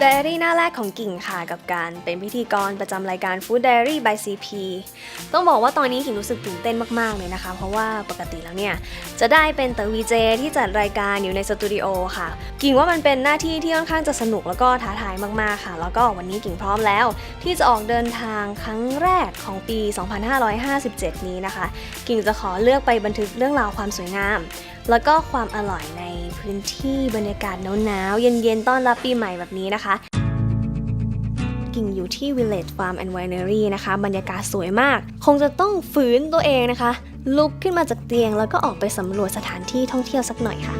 ไดอารี่หน้าแรกของกิ่งค่ะกับการเป็นพิธีกรประจำรายการ Food Diary by CP ต้องบอกว่าตอนนี้กิ่งรู้สึกตื่นเต้นมาก ๆ เลยนะคะ เพราะว่าปกติแล้วเนี่ย จะได้เป็นเต๋อวีเจที่จัดรายการอยู่ในสตูดิโอค่ะ กิ่งว่ามันเป็นหน้าที่ที่ค่อนข้างจะสนุกแล้วก็ท้าทายมาก ๆ ค่ะ แล้วก็วันนี้กิ่งพร้อมแล้ว ที่จะออกเดินทางครั้งแรกของปี 2557 นี้นะคะ กิ่งจะขอเลือกไปบันทึกเรื่องราวความสวยงาม แล้วก็ความอร่อยในพื้นที่บรรยากาศหนาวๆเย็นๆต้อนรับปีใหม่แบบนี้นะคะ กิ่งอยู่ที่ Village Farm and Winery นะคะ บรรยากาศสวยมาก คงจะต้องฝืนตัวเองนะคะ ลุกขึ้นมาจากเตียงแล้วก็ออกไปสำรวจสถานที่ท่องเที่ยวสักหน่อยค่ะ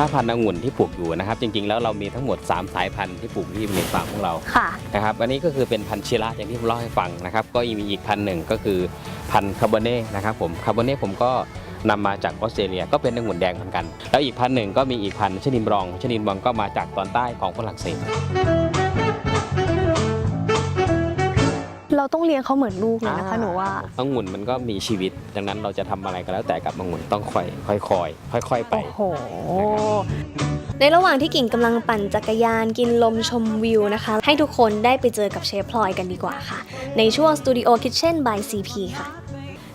ถ้าพันธุ์องุ่นที่ปลูกอยู่นะครับ จริง ๆ แล้วเรามีทั้งหมด 3 สายพันธุ์ที่ปลูกที่ในฟาร์มของเราค่ะนะครับอันนี้ก็คือเป็นพันธุ์ชิระอย่างที่ผมเล่าให้ฟังนะครับ ก็ยังมีอีกพันธุ์หนึ่งก็คือพันธุ์คาร์โบเน่นะครับผมคาร์โบเน่ผมก็นำมาจากออสเตรเลียก็เป็นองุ่นแดงเหมือนกัน แล้วอีกพันธุ์หนึ่งก็มีอีกพันธุ์ชนินบรองชนินบรองก็มาจากตอนใต้ของฝรั่งเศส เราต้องเลี้ยงเขาเหมือนลูกเลยนะคะหนูว่าองุ่นมันก็มีชีวิต ดังนั้นเราจะทำอะไรก็แล้วแต่กับองุ่นต้องค่อยค่อยๆค่อยๆไปโอ้โหในระหว่างที่กิ่งกำลังปั่นจักรยานกินลมชมวิวนะคะ ให้ทุกคนได้ไปเจอกับเชฟพลอยกันดีกว่าค่ะ ในช่วง Studio Kitchen by CP ค่ะ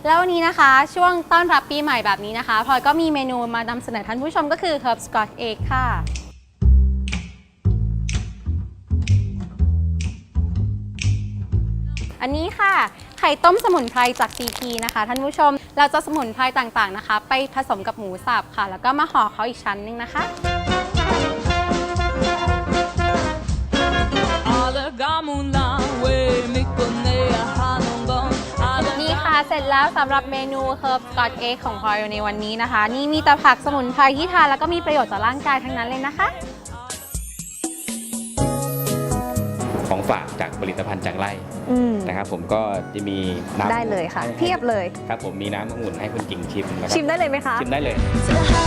แล้ววันนี้นะคะช่วงต้อนรับปีใหม่แบบนี้นะคะพลอยก็มีเมนูมานำเสนอท่านผู้ชมก็คือ Herb Scotch Egg ค่ะ อันนี้ค่ะ ไข่ต้มสมุนไพรจาก CP นะคะ ท่านผู้ชม เราจะสมุนไพรต่างๆนะคะ ไปผสมกับหมูสับค่ะ แล้วก็มาห่อเขาอีกชั้นหนึงนะคะ นี่ค่ะเสร็จแล้วสำหรับเมนู Herb Scotch Egg ของพลอยในวันนี้นะคะ นี่มีแต่ผักสมุนไพรที่ทานแล้วก็มีประโยชน์ต่อร่างกายทั้งนั้นเลยนะคะ ฝากจากผลิตภัณฑ์จากไร่นะครับผมก็จะมีน้ำได้เลยค่ะเพียบเลย ครับผมมีน้ำองุ่นให้คุณกิ่งชิมนะครับชิมได้เลยไหมคะ ชิมได้เลยฉันให้